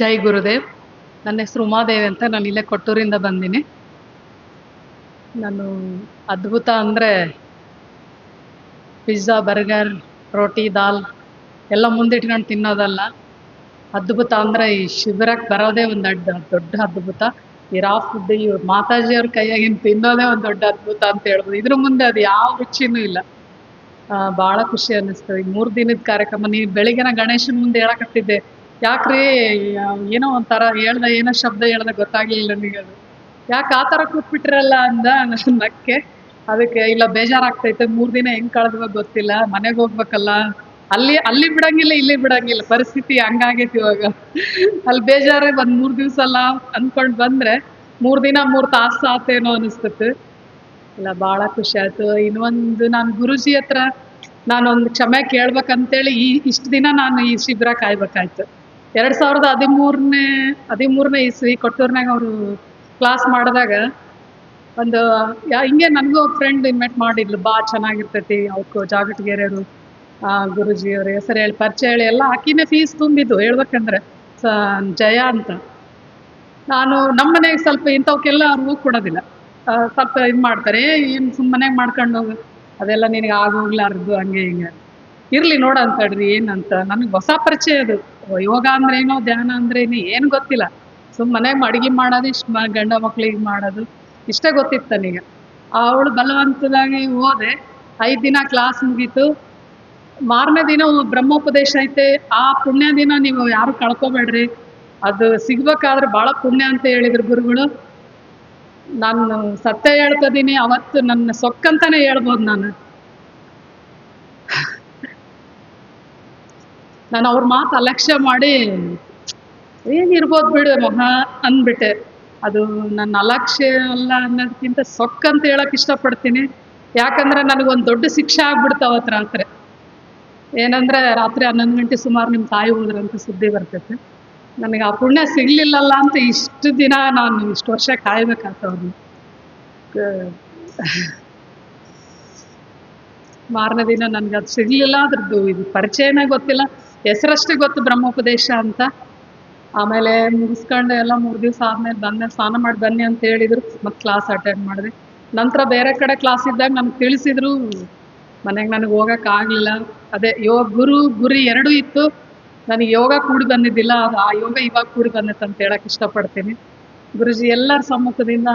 ಜೈ ಗುರುದೇವ್. ನನ್ನ ಹೆಸರು ಉಮಾದೇವಿ ಅಂತ ನಾನು ಇಲ್ಲೇ ಕೊಟ್ಟೂರಿಂದ ಬಂದೀನಿ. ನಾನು ಅದ್ಭುತ ಅಂದರೆ ಪಿಜ್ಜಾ, ಬರ್ಗರ್, ರೋಟಿ, ದಾಲ್ ಎಲ್ಲ ಮುಂದಿಟ್ಕೊಂಡು ತಿನ್ನೋದಲ್ಲ. ಅದ್ಭುತ ಅಂದರೆ ಈ ಶಿಬಿರಕ್ಕೆ ಬರೋದೇ ಒಂದು ಅಡ್ಡ, ದೊಡ್ಡ ಅದ್ಭುತ. ಈ ರಾ ಫುಡ್ ಈ ಮಾತಾಜಿಯವ್ರ ಕೈಯಾಗಿನ ತಿನ್ನೋದೇ ಒಂದು ದೊಡ್ಡ ಅದ್ಭುತ ಅಂತ ಹೇಳ್ಬೋದು. ಇದ್ರ ಮುಂದೆ ಅದು ಯಾವ ರುಚಿನೂ ಇಲ್ಲ. ಭಾಳ ಖುಷಿ ಅನ್ನಿಸ್ತು. ಈ ಮೂರು ದಿನದ ಕಾರ್ಯಕ್ರಮ ನೀವು ಬೆಳಿಗ್ಗೆನ ಗಣೇಶನ ಮುಂದೆ ಹೇಳಕತ್ತಿದ್ದೆ. ಯಾಕ್ರಿ? ಏನೋ ಒಂಥರ ಹೇಳ್ದ ಏನೋ ಶಬ್ದ ಹೇಳ್ದ ಗೊತ್ತಾಗ್ಲಿಲ್ಲ ನನಗೆ ಅದು. ಯಾಕೆ ಆ ಥರ ಕೂತ್ಬಿಟ್ರಲ್ಲ ಅಂದ ನನ್ನ ನಕ್ಕೆ ಅದಕ್ಕೆ ಇಲ್ಲ ಬೇಜಾರಾಗ್ತೈತೆ, ಮೂರು ದಿನ ಹೆಂಗ್ ಕಳೆದ್ವ ಗೊತ್ತಿಲ್ಲ. ಮನೆಗೆ ಹೋಗ್ಬೇಕಲ್ಲ. ಅಲ್ಲಿ ಅಲ್ಲಿ ಬಿಡಂಗಿಲ್ಲ, ಇಲ್ಲಿ ಬಿಡಂಗಿಲ್ಲ. ಪರಿಸ್ಥಿತಿ ಹಂಗಾಗೈತಿ ಇವಾಗ. ಅಲ್ಲಿ ಬೇಜಾರೇ ಒಂದ್ ಮೂರ್ ದಿವ್ಸ ಅಲ್ಲ ಅನ್ಕೊಂಡ್ ಬಂದ್ರೆ ಮೂರ್ ದಿನ ಮೂರ್ ತಾಸು ಆತೇನೋ ಅನಿಸ್ತೈತೆ. ಇಲ್ಲ ಬಹಳ ಖುಷಿ ಆಯ್ತು. ಇನ್ನೊಂದು ನಾನು ಗುರುಜಿ ಹತ್ರ ನಾನೊಂದು ಕ್ಷಮೆ ಕೇಳ್ಬೇಕಂತೇಳಿ ಈ ಇಷ್ಟು ದಿನ ನಾನು ಈ ಶಿಬಿರ ಕಾಯ್ಬೇಕಾಯ್ತು. ಎರಡ್ ಸಾವಿರದ ಹದಿಮೂರನೇ ಹದಿಮೂರನೇ ಇಸ್ವಿ ಕೊಟ್ಟೂರ್ನಾಗ ಅವರು ಕ್ಲಾಸ್ ಮಾಡಿದಾಗ ಒಂದು ಯಾ ಹಿಂಗೆ ನನಗೂ ಫ್ರೆಂಡ್ ಇನ್ವೈಟ್ ಮಾಡಿದ್ಲು ಬಾ ಚೆನ್ನಾಗಿರ್ತೈತಿ ಜಾಗಟಗೆರೆಯವರು ಗುರುಜಿ ಅವ್ರ ಹೆಸರು ಹೇಳಿ ಪರಿಚಯ ಹೇಳಿ ಎಲ್ಲ ಆಕಿನೇ ಫೀಸ್ ತುಂಬಿದ್ದು ಹೇಳ್ಬೇಕಂದ್ರೆ ಸ ಜಯ ಅಂತ. ನಾನು ನಮ್ಮ ಮನೆಗೆ ಸ್ವಲ್ಪ ಇಂಥವಕ್ಕೆಲ್ಲ ಅವ್ರು ಕೊಡೋದಿಲ್ಲ. ಆ, ಸ್ವಲ್ಪ ಇದು ಮಾಡ್ತಾರೆ ಏನು ಸುಮ್ಮನೆ ಮಾಡ್ಕೊಂಡು ಹೋಗು ಅದೆಲ್ಲ ನಿನಗೆ ಆಗೋಗ್ಲಾರ್ದು ಹಂಗೆ ಹಿಂಗೆ ಇರಲಿ ನೋಡಂತಡ್ರಿ ಏನಂತ ನನಗೆ ಹೊಸ ಪರಿಚಯ ಅದು. ಯೋಗ ಅಂದ್ರೆ ಏನೋ ಧ್ಯಾನ ಅಂದ್ರೆ ಏನು ಏನು ಗೊತ್ತಿಲ್ಲ ಸುಮ್ಮನೆ ಅಡಿಗೆ ಮಾಡೋದು, ಇಷ್ಟು ಗಂಡ ಮಕ್ಳಿಗೆ ಮಾಡೋದು, ಇಷ್ಟೇ ಗೊತ್ತಿತ್ತು ನನಗೆ. ಅವಳು ಬಲವಂತದಾಗಿ ಹೋದೆ. ಐದು ದಿನ ಕ್ಲಾಸ್ ಮುಗೀತು. ಮಾರನೇ ದಿನ ಬ್ರಹ್ಮೋಪದೇಶ ಐತೆ. ಆ ಪುಣ್ಯ ದಿನ ನೀವು ಯಾರು ಕಳ್ಕೊಬೇಡ್ರಿ. ಅದು ಸಿಗ್ಬೇಕಾದ್ರೆ ಭಾಳ ಪುಣ್ಯ ಅಂತ ಹೇಳಿದ್ರು ಗುರುಗಳು. ನಾನು ಸತ್ಯ ಹೇಳ್ತದೀನಿ ಅವತ್ತು ನನ್ನ ಸೊಕ್ಕಂತಾನೆ ಹೇಳ್ಬೋದು ನಾನು. ನಾನು ಅವ್ರ ಮಾತು ಅಲಕ್ಷ್ಯ ಮಾಡಿ ಏನಿರ್ಬೋದು ಬಿಡು ಮಹಾ ಅಂದ್ಬಿಟ್ಟೆ. ಅದು ನನ್ನ ಅಲಕ್ಷ್ಯ ಅಲ್ಲ ಅನ್ನೋದಕ್ಕಿಂತ ಸೊಕ್ಕಂತ ಹೇಳಕ್ ಇಷ್ಟಪಡ್ತೀನಿ. ಯಾಕಂದ್ರೆ ನನಗೊಂದು ದೊಡ್ಡ ಶಿಕ್ಷೆ ಆಗ್ಬಿಡ್ತಾವ ಹತ್ರ ಏನಂದ್ರೆ ರಾತ್ರಿ ಹನ್ನೊಂದು ಗಂಟೆ ಸುಮಾರು ನಿಮ್ಮ ತಾಯಿ ಹೋದ್ರಂತ ಸುದ್ದಿ ಬರ್ತೈತೆ. ನನಗೆ ಆ ಪುಣ್ಯ ಸಿಗ್ಲಿಲ್ಲಲ್ಲ ಅಂತ ಇಷ್ಟು ದಿನ ನಾನು ಇಷ್ಟು ವರ್ಷ ಕಾಯ್ಬೇಕಾಗ್ತವ್ರನ್ನ ಮಾರನೇ ದಿನ ನನಗೆ ಅದು ಸಿಗ್ಲಿಲ್ಲ, ಅದ್ರದ್ದು ಇದು ಪರಿಚಯನೇ ಗೊತ್ತಿಲ್ಲ. ಹೆಸರಷ್ಟೇ ಗೊತ್ತು ಬ್ರಹ್ಮೋಪದೇಶ ಅಂತ. ಆಮೇಲೆ ಮುಗಿಸ್ಕೊಂಡು ಎಲ್ಲ ಮೂರು ದಿವಸ ಆದ್ಮೇಲೆ ಬಂದೆ, ಸ್ನಾನ ಮಾಡಿ ಬನ್ನಿ ಅಂತ ಹೇಳಿದ್ರು. ಮತ್ತೆ ಕ್ಲಾಸ್ ಅಟೆಂಡ್ ಮಾಡಿದೆ. ನಂತರ ಬೇರೆ ಕಡೆ ಕ್ಲಾಸ್ ಇದ್ದಾಗ ನಮ್ಗೆ ತಿಳಿಸಿದ್ರು, ಮನೆಗೆ ನನಗೆ ಆಗ್ಲಿಲ್ಲ. ಅದೇ ಯೋಗ ಗುರು, ಗುರಿ ಎರಡೂ ಇತ್ತು. ನನಗೆ ಯೋಗ ಕೂಡಿ ಬಂದಿದ್ದಿಲ್ಲ ಅದು ಆ ಯೋಗ ಇವಾಗ ಕೂಡಿ ಬಂದಿತ್ತು ಅಂತ ಹೇಳಕ್ ಇಷ್ಟಪಡ್ತೀನಿ. ಗುರುಜಿ ಎಲ್ಲರ ಸಮ್ಮುಖದಿಂದ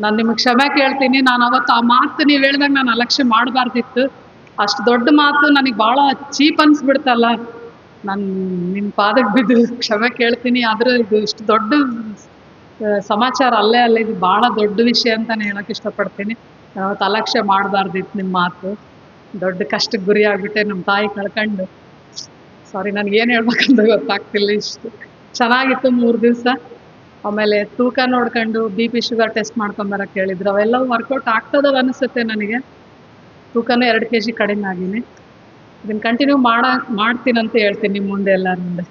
ನಾನು ನಿಮಗೆ ಕ್ಷಮೆ ಕೇಳ್ತೀನಿ. ನಾನು ಅವತ್ತು ಆ ಮಾತು ನೀವು ಹೇಳ್ದಾಗ ನಾನು ಅಲಕ್ಷ್ಯ ಮಾಡಬಾರ್ದಿತ್ತು. ಅಷ್ಟು ದೊಡ್ಡ ಮಾತು ನನಗೆ ಭಾಳ ಚೀಪ್ ಅನ್ಸ್ಬಿಡ್ತಲ್ಲ. ನಾನು ನಿಮ್ಮ ಪಾದಕ್ಕೆ ಬಿದ್ದು ಕ್ಷಮೆ ಕೇಳ್ತೀನಿ, ಆದ್ರೆ ಇದು ಇಷ್ಟು ದೊಡ್ಡ ಸಮಾಚಾರ ಅಲ್ಲೇ ಅಲ್ಲ ಇದು ಭಾಳ ದೊಡ್ಡ ವಿಷಯ ಅಂತಾನೆ ಹೇಳಕ್ ಇಷ್ಟಪಡ್ತೀನಿ. ಅಲಕ್ಷ್ಯ ಮಾಡಬಾರ್ದಿತ್ತು ನಿಮ್ಮ ಮಾತು. ದೊಡ್ಡ ಕಷ್ಟಕ್ಕೆ ಗುರಿ ಆಗ್ಬಿಟ್ಟೆ ನಮ್ಮ ತಾಯಿ ಕಳ್ಕೊಂಡು. ಸಾರಿ ನನಗೆ ಏನು ಹೇಳ್ಬೇಕಂತ ಗೊತ್ತಾಗ್ತಿಲ್ಲ ಇಷ್ಟು. ಚೆನ್ನಾಗಿತ್ತು ಮೂರು ದಿವಸ. ಆಮೇಲೆ ತೂಕ ನೋಡ್ಕೊಂಡು ಬಿ ಪಿ ಶುಗರ್ ಟೆಸ್ಟ್ ಮಾಡ್ಕೊಂಬರಕ್ಕೆ ಹೇಳಿದ್ರು. ಅವೆಲ್ಲವೂ ವರ್ಕೌಟ್ ಆಗ್ತದವ ಅನಿಸುತ್ತೆ ನನಗೆ. ತೂಕನೂ ಎರಡು ಕೆ ಜಿ ಕಡಿಮೆ ಆಗೀನಿ. ಇದನ್ನು ಕಂಟಿನ್ಯೂ ಮಾಡ ಮಾಡ್ತೀನಂತ ಹೇಳ್ತೀನಿ ನಿಮ್ಮ ಮುಂದೆ ಎಲ್ಲರ ಮುಂದೆ.